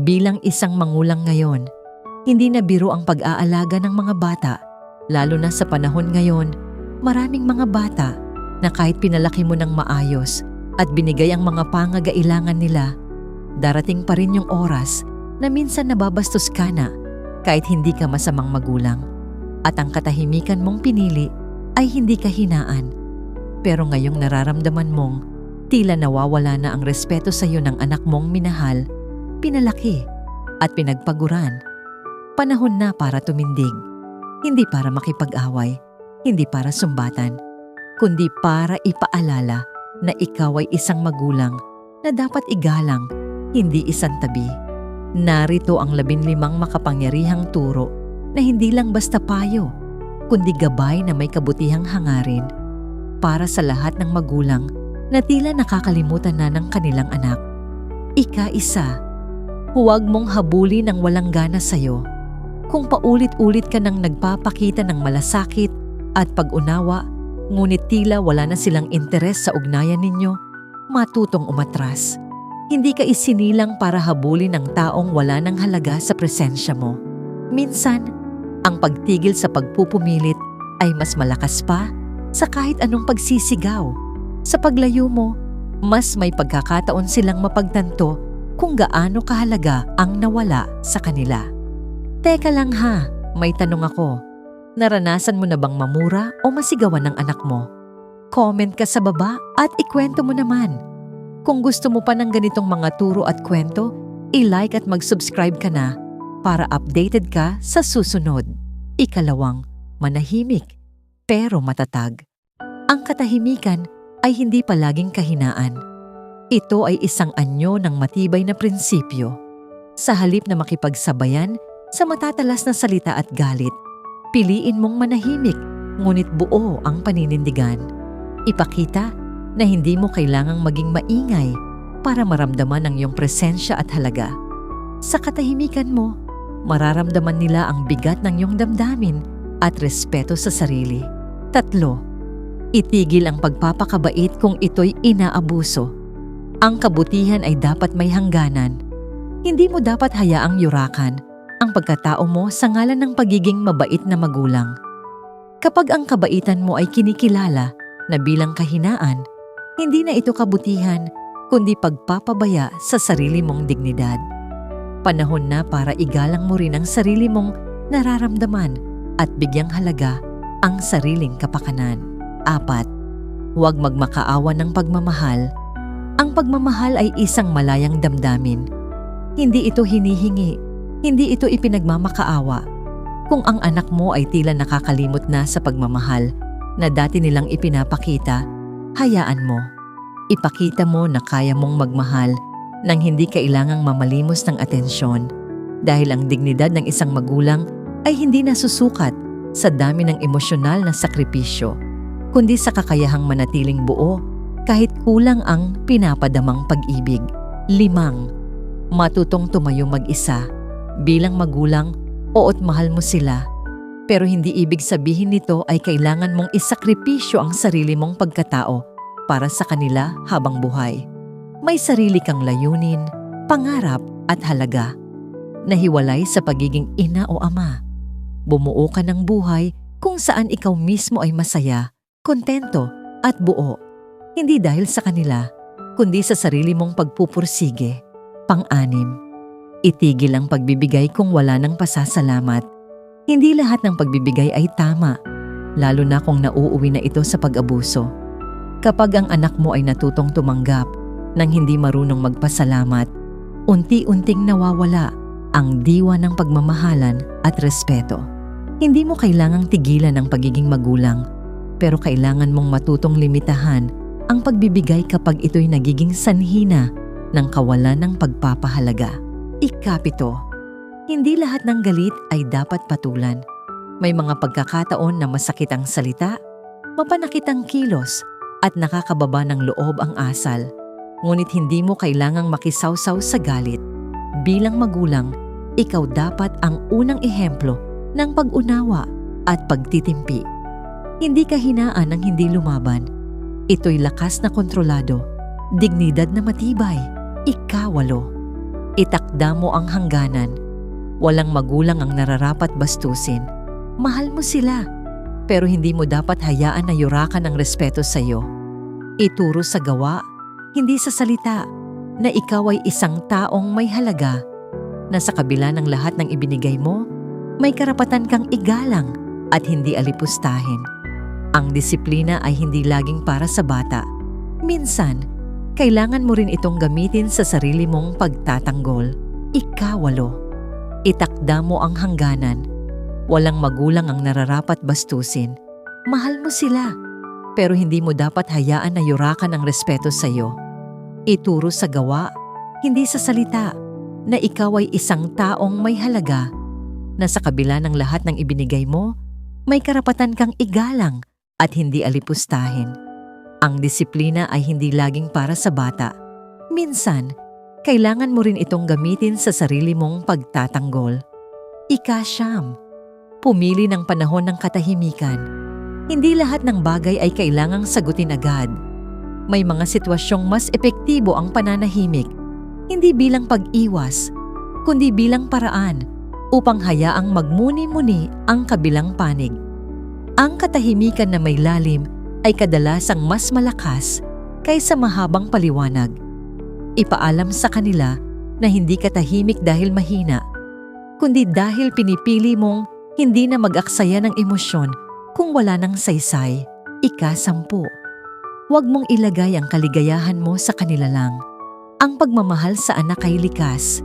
Bilang isang mangulang ngayon, hindi na biro ang pag-aalaga ng mga bata, lalo na sa panahon ngayon, maraming mga bata na kahit pinalaki mo ng maayos at binigay ang mga pangagailangan nila, darating pa rin yung oras na minsan nababastos ka na kahit hindi ka masamang magulang. At ang katahimikan mong pinili ay hindi kahinaan. Pero ngayong nararamdaman mong tila nawawala na ang respeto sa iyo ng anak mong minahal, pinalaki at pinagpaguran. Panahon na para tumindig. Hindi para makipag-away, hindi para sumbatan, kundi para ipaalala na ikaw ay isang magulang na dapat igalang, hindi isang tabi. Narito ang labinlimang makapangyarihang turo na hindi lang basta payo, kundi gabay na may kabutihang hangarin para sa lahat ng magulang na tila nakakalimutan na ng kanilang anak. Ika-isa, huwag mong habuli ng walang gana sa'yo. Kung paulit-ulit ka nang nagpapakita ng malasakit at pag-unawa, ngunit tila wala na silang interes sa ugnayan ninyo, matutong umatras. Hindi ka isinilang para habulin ng taong wala ng halaga sa presensya mo. Minsan, ang pagtigil sa pagpupumilit ay mas malakas pa sa kahit anong pagsisigaw. Sa paglayo mo, mas may pagkakataon silang mapagtanto kung gaano kahalaga ang nawala sa kanila. Teka lang ha, may tanong ako. Naranasan mo na bang mamura o masigawan ng anak mo? Comment ka sa baba at ikwento mo naman. Kung gusto mo pa ng ganitong mga turo at kwento, i-like at mag-subscribe ka na para updated ka sa susunod. Ikalawang, manahimik pero matatag. Ang katahimikan ay hindi palaging kahinaan. Ito ay isang anyo ng matibay na prinsipyo. Sa halip na makipagsabayan sa matatalas na salita at galit, piliin mong manahimik ngunit buo ang paninindigan. Ipakita na hindi mo kailangang maging maingay para maramdaman ang iyong presensya at halaga. Sa katahimikan mo, mararamdaman nila ang bigat ng iyong damdamin at respeto sa sarili. Tatlo, itigil ang pagpapakabait kung ito'y inaabuso. Ang kabutihan ay dapat may hangganan. Hindi mo dapat hayaang yurakan ang pagkatao mo sa ngalan ng pagiging mabait na magulang. Kapag ang kabaitan mo ay kinikilala na bilang kahinaan, hindi na ito kabutihan kundi pagpapabaya sa sarili mong dignidad. Panahon na para igalang mo rin ang sarili mong nararamdaman at bigyang halaga ang sariling kapakanan. Apat, huwag magmakaawa ng pagmamahal. Ang pagmamahal ay isang malayang damdamin. Hindi ito hinihingi, hindi ito ipinagmamakaawa. Kung ang anak mo ay tila nakakalimot na sa pagmamahal na dati nilang ipinapakita, hayaan mo. Ipakita mo na kaya mong magmahal nang hindi kailangang mamalimos ng atensyon dahil ang dignidad ng isang magulang ay hindi nasusukat sa dami ng emosyonal na sakripisyo, kundi sa kakayahang manatiling buo kahit kulang ang pinapadamang pag-ibig. Limang, matutong tumayo mag-isa. Bilang magulang, oo't mahal mo sila. Pero hindi ibig sabihin nito ay kailangan mong isakripisyo ang sarili mong pagkatao para sa kanila habang buhay. May sarili kang layunin, pangarap at halaga. Nahiwalay sa pagiging ina o ama. Bumuo ka ng buhay kung saan ikaw mismo ay masaya, kontento at buo. Hindi dahil sa kanila, kundi sa sarili mong pagpupursige. Pang-anim, itigil ang pagbibigay kung wala ng pasasalamat. Hindi lahat ng pagbibigay ay tama, lalo na kung nauuwi na ito sa pag-abuso. Kapag ang anak mo ay natutong tumanggap nang hindi marunong magpasalamat, unti-unting nawawala ang diwa ng pagmamahalan at respeto. Hindi mo kailangang tigilan ang pagiging magulang, pero kailangan mong matutong limitahan ang pagbibigay kapag ito'y nagiging sanhina ng kawalan ng pagpapahalaga. Ikapito, hindi lahat ng galit ay dapat patulan. May mga pagkakataon na masakit ang salita, mapanakit ang kilos, at nakakababa ng loob ang asal. Ngunit hindi mo kailangang makisawsaw sa galit. Bilang magulang, ikaw dapat ang unang ehemplo ng pag-unawa at pagtitimpi. Hindi ka hinaan ng hindi lumaban. Ito'y lakas na kontrolado, dignidad na matibay, ikawalo. Itakda mo ang hangganan. Walang magulang ang nararapat bastusin. Mahal mo sila, pero hindi mo dapat hayaan na yurakan ang respeto sa iyo. Ituro sa gawa, hindi sa salita, na ikaw ay isang taong may halaga, na sa kabila ng lahat ng ibinigay mo, may karapatan kang igalang at hindi alipustahin. Ang disiplina ay hindi laging para sa bata. Minsan, kailangan mo rin itong gamitin sa sarili mong pagtatanggol. Ikawalo. Itakda mo ang hangganan. Walang magulang ang nararapat bastusin. Mahal mo sila, pero hindi mo dapat hayaan na yurakan ang respeto sa iyo. Ituro sa gawa, hindi sa salita, na ikaw ay isang taong may halaga, na sa kabila ng lahat ng ibinigay mo, may karapatan kang igalang at hindi alipustahin. Ang disiplina ay hindi laging para sa bata. Minsan, kailangan mo rin itong gamitin sa sarili mong pagtatanggol. Ikasyam, pumili ng panahon ng katahimikan. Hindi lahat ng bagay ay kailangang sagutin agad. May mga sitwasyong mas epektibo ang pananahimik, hindi bilang pag-iwas, kundi bilang paraan upang hayaang magmuni-muni ang kabilang panig. Ang katahimikan na may lalim ay kadalasang mas malakas kaysa mahabang paliwanag. Ipaalam sa kanila na hindi ka tahimik dahil mahina, kundi dahil pinipili mong hindi na mag-aksaya ng emosyon kung wala ng saysay. Ika-sampu. Huwag mong ilagay ang kaligayahan mo sa kanila lang. Ang pagmamahal sa anak ay likas,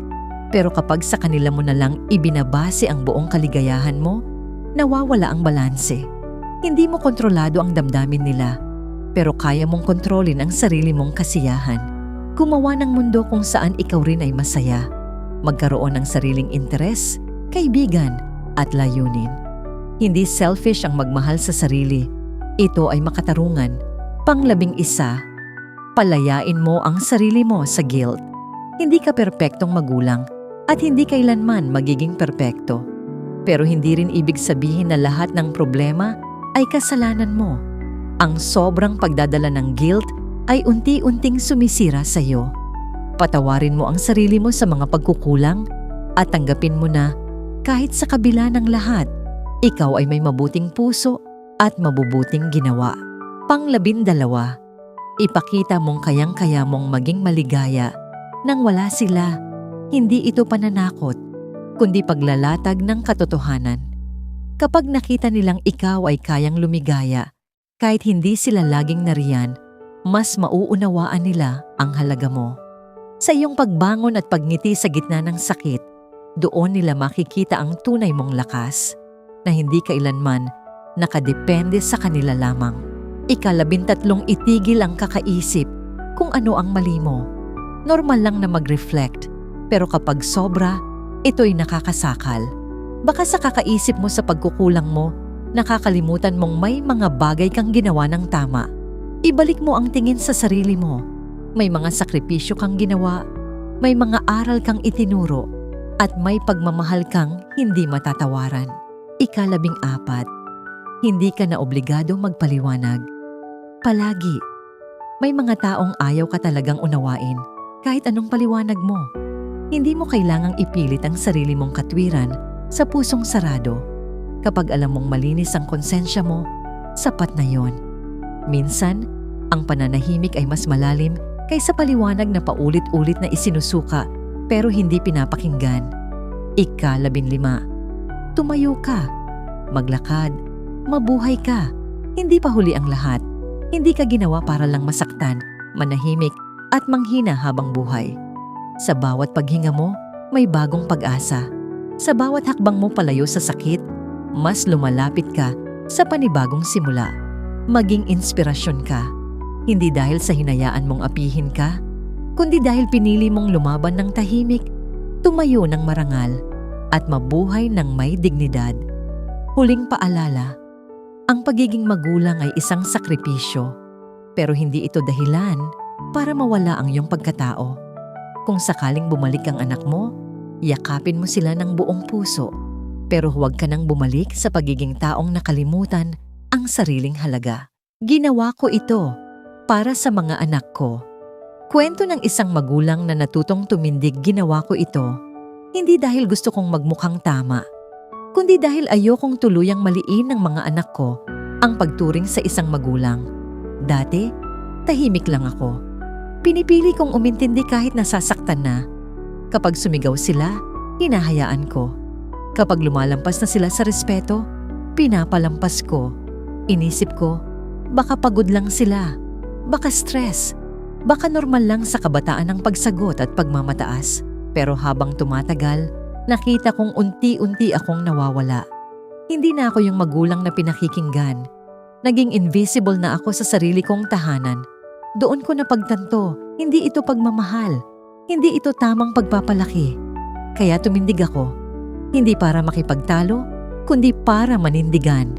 pero kapag sa kanila mo na lang ibinabase ang buong kaligayahan mo, nawawala ang balanse. Hindi mo kontrolado ang damdamin nila, pero kaya mong kontrolin ang sarili mong kasiyahan. Gumawa ng mundo kung saan ikaw rin ay masaya. Magkaroon ng sariling interes, kaibigan, at layunin. Hindi selfish ang magmahal sa sarili. Ito ay makatarungan. Panglabing isa, palayain mo ang sarili mo sa guilt. Hindi ka perpektong magulang at hindi kailanman magiging perpekto. Pero hindi rin ibig sabihin na lahat ng problema ay kasalanan mo. Ang sobrang pagdadala ng guilt ay unti-unting sumisira sa iyo. Patawarin mo ang sarili mo sa mga pagkukulang at tanggapin mo na kahit sa kabila ng lahat, ikaw ay may mabuting puso at mabubuting ginawa. Panglabindalawa, ipakita mong kayang-kaya mong maging maligaya nang wala sila. Hindi ito pananakot, kundi paglalatag ng katotohanan. Kapag nakita nilang ikaw ay kayang lumigaya, kahit hindi sila laging nariyan, mas mauunawaan nila ang halaga mo. Sa iyong pagbangon at pagngiti sa gitna ng sakit, doon nila makikita ang tunay mong lakas na hindi kailanman nakadepende sa kanila lamang. Ikalabintatlong itigil ang kakaisip kung ano ang mali mo. Normal lang na mag-reflect, pero kapag sobra, ito'y nakakasakal. Baka sa kakaisip mo sa pagkukulang mo, nakakalimutan mong may mga bagay kang ginawa ng tama. Ibalik mo ang tingin sa sarili mo. May mga sakripisyo kang ginawa, may mga aral kang itinuro, at may pagmamahal kang hindi matatawaran. Ikalabing apat, hindi ka na obligado magpaliwanag. Palagi, may mga taong ayaw ka talagang unawain kahit anong paliwanag mo. Hindi mo kailangang ipilit ang sarili mong katwiran sa pusong sarado. Kapag alam mong malinis ang konsensya mo, sapat na yon. Minsan, ang pananahimik ay mas malalim kaysa paliwanag na paulit-ulit na isinusuka pero hindi pinapakinggan. Ika-labin lima. Tumayo ka. Maglakad. Mabuhay ka. Hindi pa huli ang lahat. Hindi ka ginawa para lang masaktan, manahimik at manghina habang buhay. Sa bawat paghinga mo, may bagong pag-asa. Sa bawat hakbang mo palayo sa sakit, mas lumalapit ka sa panibagong simula. Maging inspirasyon ka. Hindi dahil sa hinayaan mong apihin ka, kundi dahil pinili mong lumaban ng tahimik, tumayo ng marangal, at mabuhay ng may dignidad. Huling paalala, ang pagiging magulang ay isang sakripisyo, pero hindi ito dahilan para mawala ang iyong pagkatao. Kung sakaling bumalik ang anak mo, yakapin mo sila ng buong puso, pero huwag ka nang bumalik sa pagiging taong nakalimutan ang sariling halaga. Ginawa ko ito para sa mga anak ko. Kwento ng isang magulang na natutong tumindig ginawa ko ito, hindi dahil gusto kong magmukhang tama, kundi dahil ayokong tuluyang maliin ng mga anak ko ang pagturing sa isang magulang. Dati, tahimik lang ako. Pinipili kong umintindi kahit nasasaktan na. Kapag sumigaw sila, hinahayaan ko. Kapag lumalampas na sila sa respeto, pinapalampas ko. Inisip ko, baka pagod lang sila. Baka stress. Baka normal lang sa kabataan ang pagsagot at pagmamataas. Pero habang tumatagal, nakita kong unti-unti akong nawawala. Hindi na ako yung magulang na pinakikinggan. Naging invisible na ako sa sarili kong tahanan. Doon ko napagtanto, hindi ito pagmamahal. Hindi ito tamang pagpapalaki. Kaya tumindig ako. Hindi para makipagtalo, kundi para manindigan.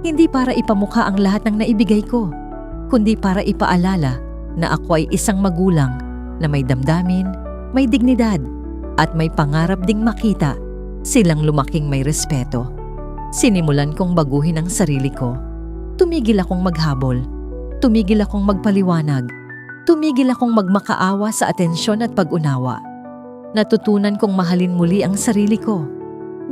Hindi para ipamukha ang lahat ng naibigay ko, kundi para ipaalala na ako ay isang magulang na may damdamin, may dignidad, at may pangarap ding makita silang lumaking may respeto. Sinimulan kong baguhin ang sarili ko. Tumigil akong maghabol. Tumigil akong magpaliwanag. Tumigil akong magmakaawa sa atensyon at pag-unawa. Natutunan kong mahalin muli ang sarili ko.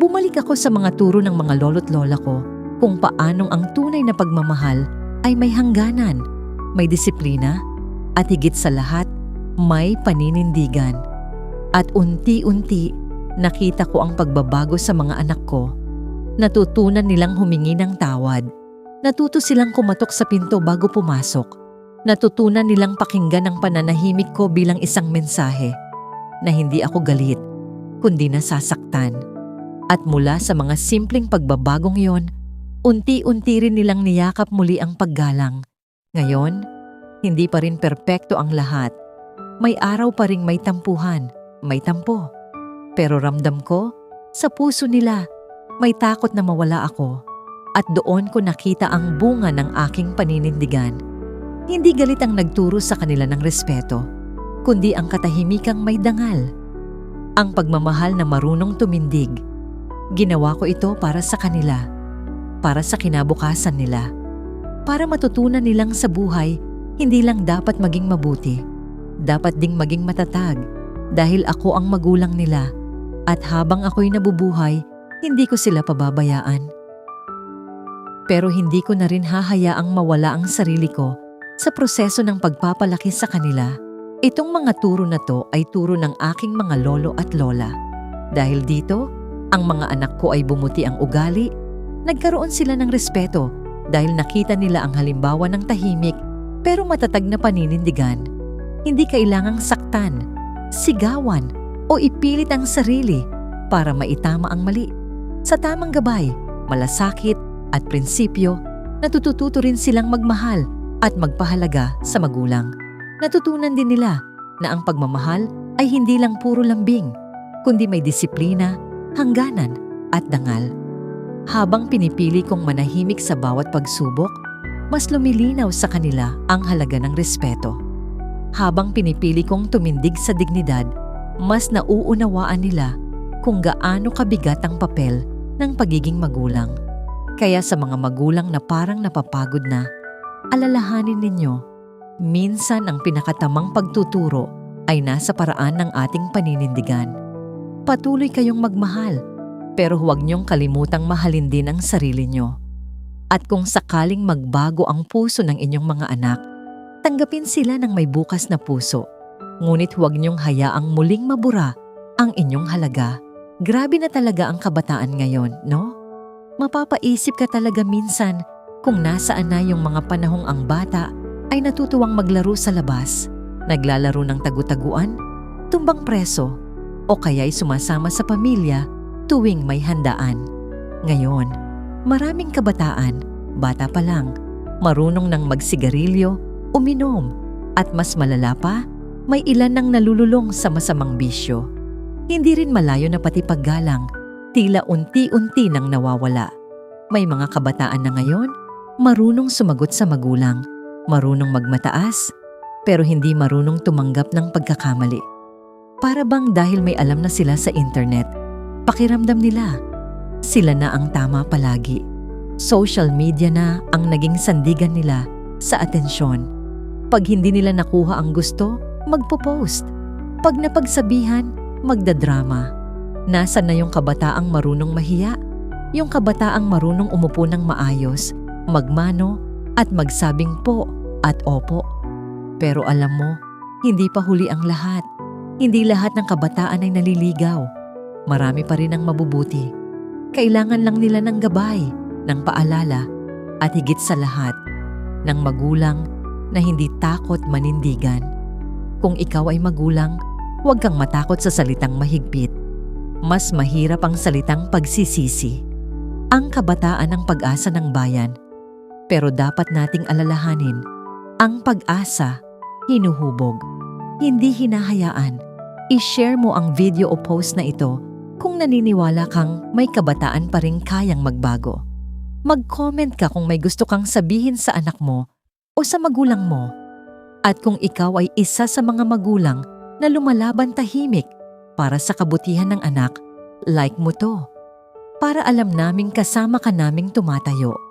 Bumalik ako sa mga turo ng mga lolo't lola ko kung paanong ang tunay na pagmamahal ay may hangganan, may disiplina, at higit sa lahat, may paninindigan. At unti-unti, nakita ko ang pagbabago sa mga anak ko. Natutunan nilang humingi ng tawad. Natuto silang kumatok sa pinto bago pumasok. Natutunan nilang pakinggan ang pananahimik ko bilang isang mensahe na hindi ako galit, kundi nasasaktan. At mula sa mga simpleng pagbabagong yon, unti-unti rin nilang niyakap muli ang paggalang. Ngayon, hindi pa rin perpekto ang lahat. May araw pa ring may tampuhan, may tampo. Pero ramdam ko, sa puso nila, may takot na mawala ako. At doon ko nakita ang bunga ng aking paninindigan. Hindi galit ang nagturo sa kanila ng respeto, kundi ang katahimikang may dangal. Ang pagmamahal na marunong tumindig. Ginawa ko ito para sa kanila, para sa kinabukasan nila, para matutunan nilang sa buhay hindi lang dapat maging mabuti, dapat ding maging matatag dahil ako ang magulang nila at habang ako'y nabubuhay, hindi ko sila pababayaan. Pero hindi ko na rin hahayaang mawala ang sarili ko sa proseso ng pagpapalaki sa kanila. Itong mga turo na to ay turo ng aking mga lolo at lola. Dahil dito, ang mga anak ko ay bumuti ang ugali, nagkaroon sila ng respeto dahil nakita nila ang halimbawa ng tahimik pero matatag na paninindigan. Hindi kailangang saktan, sigawan o ipilit ang sarili para maitama ang mali. Sa tamang gabay, malasakit at prinsipyo, natututo rin silang magmahal at magpahalaga sa magulang. Natutunan din nila na ang pagmamahal ay hindi lang puro lambing, kundi may disiplina, hangganan at dangal. Habang pinipili kong manahimik sa bawat pagsubok, mas lumilinaw sa kanila ang halaga ng respeto. Habang pinipili kong tumindig sa dignidad, mas nauunawaan nila kung gaano kabigat ang papel ng pagiging magulang. Kaya sa mga magulang na parang napapagod na, alalahanin ninyo, minsan ang pinakatamang pagtuturo ay nasa paraan ng ating paninindigan. Patuloy kayong magmahal, pero huwag niyong kalimutang mahalin din ang sarili niyo. At kung sakaling magbago ang puso ng inyong mga anak, tanggapin sila ng may bukas na puso. Ngunit huwag niyong hayaang muling mabura ang inyong halaga. Grabe na talaga ang kabataan ngayon, no? Mapapaisip ka talaga minsan kung nasaan na yung mga panahong ang bata ay natutuwang maglaro sa labas, naglalaro ng tagu-taguan, tumbang preso, o kaya'y sumasama sa pamilya tuwing may handaan. Ngayon, maraming kabataan, bata pa lang, marunong ng magsigarilyo, uminom, at mas malala pa, may ilan nang nalululong sa masamang bisyo. Hindi rin malayo na pati paggalang, tila unti-unti nang nawawala. May mga kabataan na ngayon, marunong sumagot sa magulang, marunong magmataas, pero hindi marunong tumanggap ng pagkakamali. Para bang dahil may alam na sila sa internet, pakiramdam nila, sila na ang tama palagi. Social media na ang naging sandigan nila sa atensyon. Pag hindi nila nakuha ang gusto, magpo-post. Pag napagsabihan, magdadrama. Nasaan na yung kabataang marunong mahiya? Yung kabataang marunong umupo ng maayos, magmano, at magsabing po at opo. Pero alam mo, hindi pa huli ang lahat. Hindi lahat ng kabataan ay naliligaw. Marami pa rin ang mabubuti. Kailangan lang nila ng gabay, ng paalala, at higit sa lahat, ng magulang na hindi takot manindigan. Kung ikaw ay magulang, huwag kang matakot sa salitang mahigpit. Mas mahirap ang salitang pagsisisi. Ang kabataan ang pag-asa ng bayan. Pero dapat nating alalahanin, ang pag-asa, hinuhubog. Hindi hinahayaan. I-share mo ang video o post na ito kung naniniwala kang may kabataan pa rin kayang magbago. Mag-comment ka kung may gusto kang sabihin sa anak mo o sa magulang mo. At kung ikaw ay isa sa mga magulang na lumalaban tahimik para sa kabutihan ng anak, like mo to. Para alam naming kasama ka naming tumatayo.